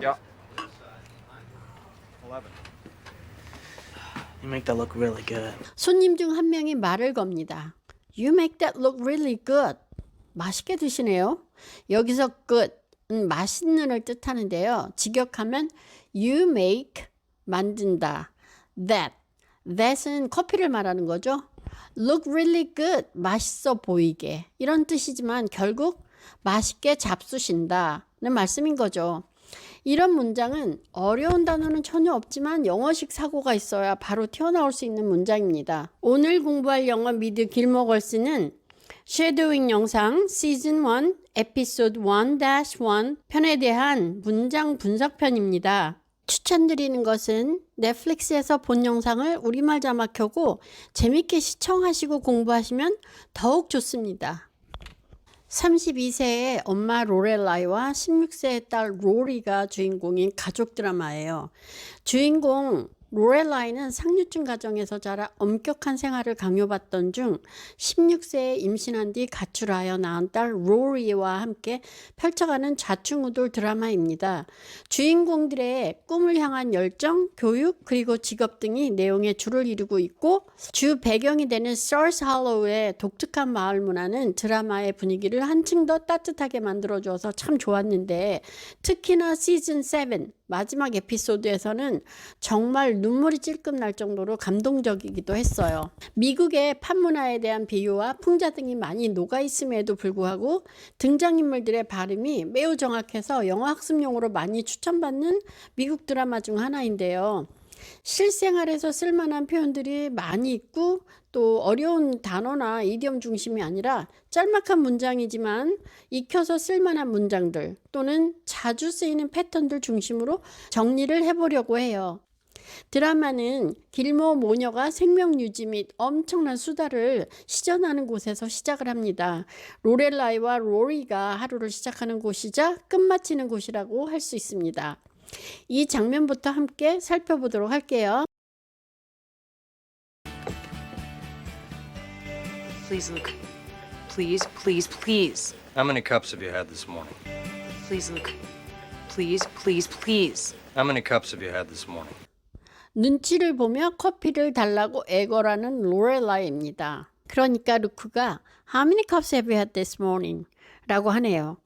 Yeah. Eleven. You make that look really good. 손님 중 한 명이 말을 겁니다. You make that look really good. 맛있게 드시네요. 여기서 good은 맛있는을 뜻하는데요. 직역하면 you make 만든다. That. That은 커피를 말하는 거죠. Look really good. 맛있어 보이게. 이런 뜻이지만 결국 맛있게 잡수신다는 말씀인 거죠. 이런 문장은 어려운 단어는 전혀 없지만 영어식 사고가 있어야 바로 튀어나올 수 있는 문장입니다. 오늘 공부할 영어 미드 길모걸스는 쉐도잉 영상 시즌 1 에피소드 1-1 편에 대한 문장 분석편입니다. 추천드리는 것은 넷플릭스에서 본 영상을 우리말 자막 켜고 재밌게 시청하시고 공부하시면 더욱 좋습니다. 32세의 엄마 로렐라이와 16세의 딸 로리가 주인공인 가족 드라마예요. 주인공 로렐라이는 상류층 가정에서 자라 엄격한 생활을 강요받던 중 16세에 임신한 뒤 가출하여 낳은 딸 로리와 함께 펼쳐가는 좌충우돌 드라마입니다. 주인공들의 꿈을 향한 열정, 교육, 그리고 직업 등이 내용의 주를 이루고 있고 주 배경이 되는 Stars Hollow의 독특한 마을 문화는 드라마의 분위기를 한층 더 따뜻하게 만들어줘서 참 좋았는데 특히나 시즌 7 마지막 에피소드에서는 정말 눈물이 찔끔 날 정도로 감동적이기도 했어요. 미국의 팝문화에 대한 비유와 풍자 등이 많이 녹아 있음에도 불구하고 등장인물들의 발음이 매우 정확해서 영어 학습용으로 많이 추천받는 미국 드라마 중 하나인데요. 실생활에서 쓸만한 표현들이 많이 있고 또 어려운 단어나 이디엄 중심이 아니라 짤막한 문장이지만 익혀서 쓸만한 문장들 또는 자주 쓰이는 패턴들 중심으로 정리를 해보려고 해요. 드라마는 길모 모녀가 생명 유지 및 엄청난 수다를 시전하는 곳에서 시작을 합니다. 로렐라이와 로리가 하루를 시작하는 곳이자 끝마치는 곳이라고 할 수 있습니다. 이 장면부터 함께 살펴보도록 할게요. Please, Luke. Please, please, please. How many cups have you had this morning? Please, Luke. Please, please, please. How many cups have you had this morning? 눈치를 보며 커피를 달라고 애걸하는 로렐라입니다. 그러니까 루크가 How many cups have you had this morning? 라고 하네요.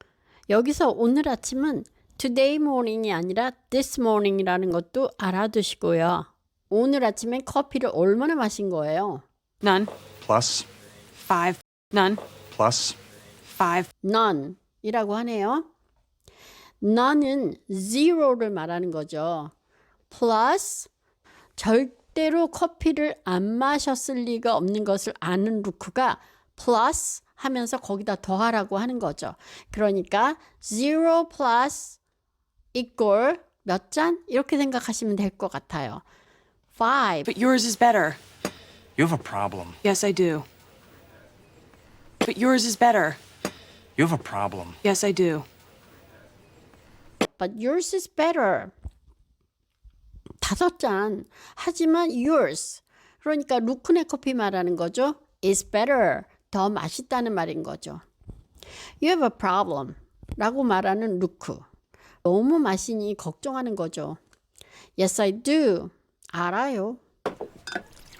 여기서 오늘 아침은 today morning이 아니라 this morning이라는 것도 알아두시고요. 오늘 아침엔 커피를 얼마나 마신 거예요? None. Plus. Five. None. Plus. Five. none이라고 하네요. none은 zero를 말하는 거죠. plus 절대로 커피를 안 마셨을 리가 없는 것을 아는 루크가 plus 하면서 거기다 더하라고 하는 거죠. 그러니까 zero plus equal 몇 잔? 이렇게 생각하시면 될 것 같아요. five. But yours is better. You have a problem. Yes, I do. But yours is better. You have a problem. Yes, I do. but yours is better. 다섯 잔. 하지만 yours. 그러니까 루크네 커피 말하는 거죠. is better. 더 맛있다는 말인 거죠. You have a problem. 라고 말하는 루크. 너무 마시니 걱정하는 거죠. Yes, I do. 알아요.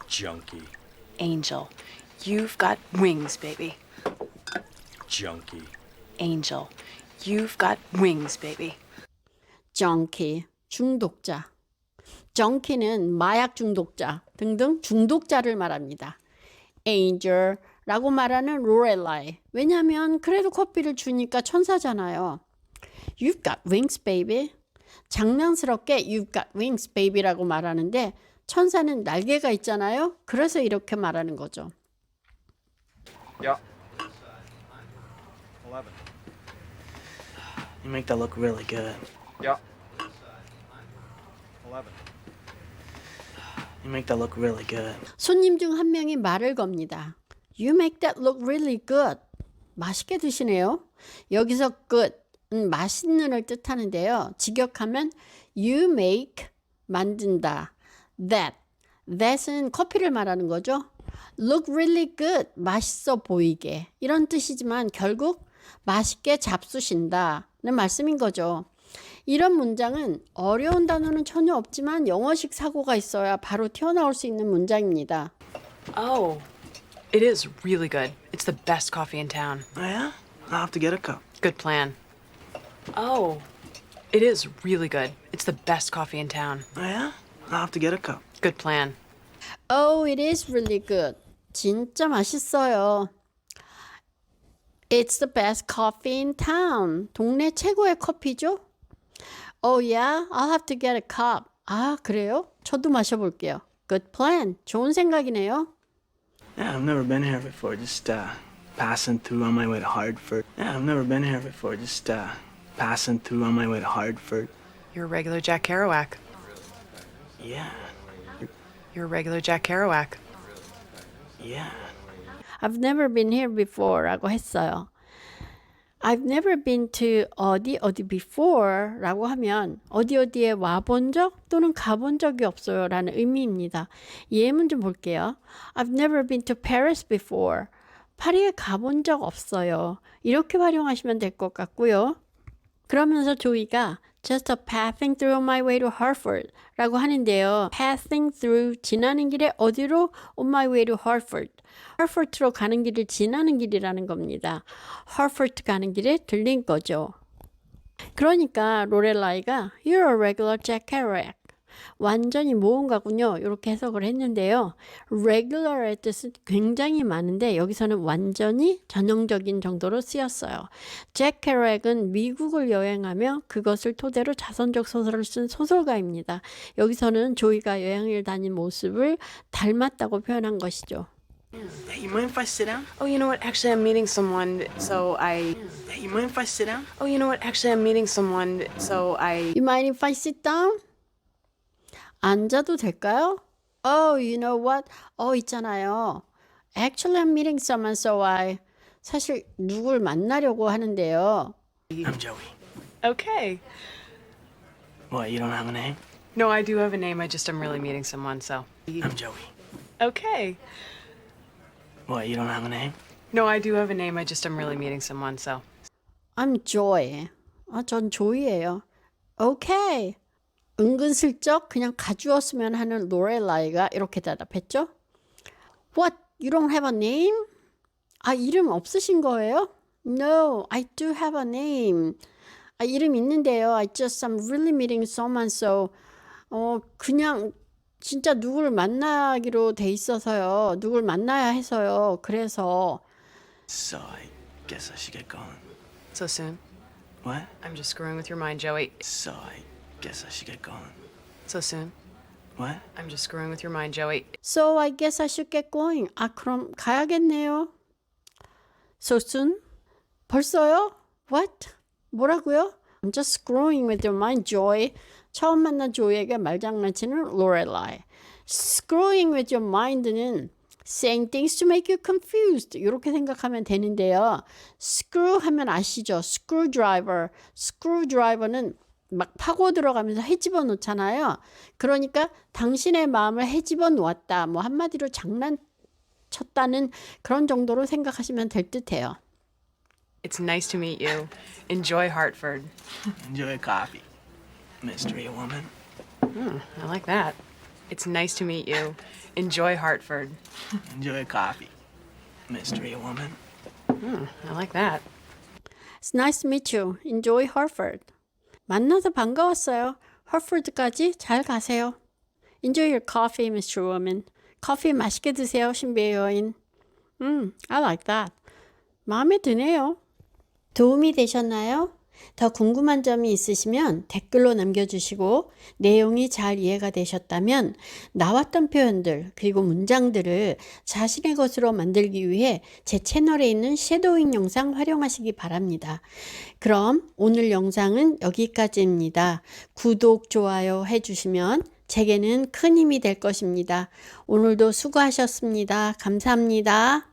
Junkie. Angel. You've got wings, baby. Junkie. Angel. You've got wings, baby. junkie, 중독자. Junki는 마약 중독자 등등 중독자를 말합니다. angel라고 말하는 로렐라이. 왜냐하면 그래도 커피를 주니까 천사잖아요. You've got wings, baby. 장난스럽게 You've got wings, baby라고 말하는데 천사는 날개가 있잖아요. 그래서 이렇게 말하는 거죠. Yeah. Eleven. You make that look really good. Yeah. You make that look really good. 손님 중 한 명이 말을 겁니다. You make that look really good. 맛있게 드시네요. 여기서 good은 맛있는을 뜻하는데요. 직역하면 you make 만든다. That. That은 커피를 말하는 거죠. Look really good. 맛있어 보이게. 이런 뜻이지만 결국 맛있게 잡수신다는 말씀인 거죠. 이런 문장은 어려운 단어는 전혀 없지만 영어식 사고가 있어야 바로 튀어나올 수 있는 문장입니다. Oh, it is really good. It's the best coffee in town. Oh, yeah? I'll have to get a cup. Good plan. Oh, it is really good. It's the best coffee in town. Oh, yeah? I'll have to get a cup. Good plan. Oh, it is really good. 진짜 맛있어요. It's the best coffee in town. 동네 최고의 커피죠? Oh yeah, I'll have to get a cup. 아, 그래요? 저도 마셔볼게요. Good plan. 좋은 생각이네요. Yeah, I've never been here before. Just uh, passing through on my way to Hartford. Yeah, I've never been here before. Just uh, passing through on my way to Hartford. You're a regular Jack Kerouac. Yeah, You're a regular Jack Kerouac. yeah. I've never been here before 라고 했어요. I've never been to 어디 어디 before 라고 하면 어디 어디에 와 본 적 또는 가본 적이 없어요 라는 의미입니다. 예문 좀 볼게요. I've never been to Paris before. 파리에 가본 적 없어요. 이렇게 활용하시면 될 것 같고요. 그러면서 조이가 just a passing through my way to Hartford 라고 하는데요. passing through 지나는 길에 어디로 on my way to Hartford. Hartford로 가는 길을 지나는 길이라는 겁니다. Hartford 가는 길에 들린 거죠. 그러니까 로렐라이가 You're a regular Jack Kerouac. 완전히 모험가군요. 이렇게 해석을 했는데요. regular의 뜻은 굉장히 많은데 여기서는 완전히 전형적인 정도로 쓰였어요. 잭 케로액은 미국을 여행하며 그것을 토대로 자선적 소설을 쓴 소설가입니다. 여기서는 조이가 여행을 다닌 모습을 닮았다고 표현한 것이죠. Hey, you mind if I sit down? Oh, you know what? Actually, I'm meeting someone, so I. Hey, you mind if I sit down? Oh, you know what? Actually, I'm meeting someone, so I. You mind if I sit down? 앉아도 될까요? Oh, you know what? 어, 있잖아요. Actually, I'm meeting someone, so I. 사실 누굴 만나려고 하는데요. I'm Joey. Okay. What, you don't have a name? No, I do have a name. I just am really meeting someone, so. I'm Joey. Okay. What, you don't have a name? No, I do have a name. I just am really meeting someone, so. I'm Joy. 아, 전 조이예요. Okay. 은근슬쩍 그냥 가주었으면 하는 로렐라이가 이렇게 대답했죠. What? You don't have a name? 아, 이름 없으신 거예요? No, I do have a name. 아, 이름 있는데요. I just am really meeting someone, so 어 그냥 진짜 누구를 만나기로 돼 있어서요. 누굴 만나야 해서요. 그래서 So I guess I should get going. So soon. What? I'm just screwing with your mind, Joey. So I guess I should get going. So soon. What? I'm just screwing with your mind, Joey. So I guess I should get going. 아, 그럼 가야겠네요. So soon? 벌써요? What? 뭐라고요? I'm just screwing with your mind, Joy. 처음 만난 조이에게 말장난치는 로렐라이. Screwing with your mind는 saying things to make you confused. 이렇게 생각하면 되는데요. screw 하면 아시죠? screwdriver. screwdriver는 막 파고 들어가면서 헤집어 놓잖아요. 그러니까 당신의 마음을 헤집어 놓았다. 뭐 한마디로 장난쳤다는 그런 정도로 생각하시면 될 듯해요. It's nice to meet you. Enjoy Hartford. Enjoy coffee. Mystery woman. I like that. It's nice to meet you. Enjoy Hartford. Enjoy coffee. Mystery woman. I like that. It's nice to meet you. Enjoy Hartford. 만나서 반가웠어요. Hartford까지 잘 가세요. Enjoy your coffee, Mr. Woman. 커피 맛있게 드세요, 신비의 여인. 음, I like that. 마음에 드네요. 도움이 되셨나요? 더 궁금한 점이 있으시면 댓글로 남겨주시고 내용이 잘 이해가 되셨다면 나왔던 표현들 그리고 문장들을 자신의 것으로 만들기 위해 제 채널에 있는 섀도잉 영상 활용하시기 바랍니다. 그럼 오늘 영상은 여기까지입니다. 구독, 좋아요 해주시면 제게는 큰 힘이 될 것입니다. 오늘도 수고하셨습니다. 감사합니다.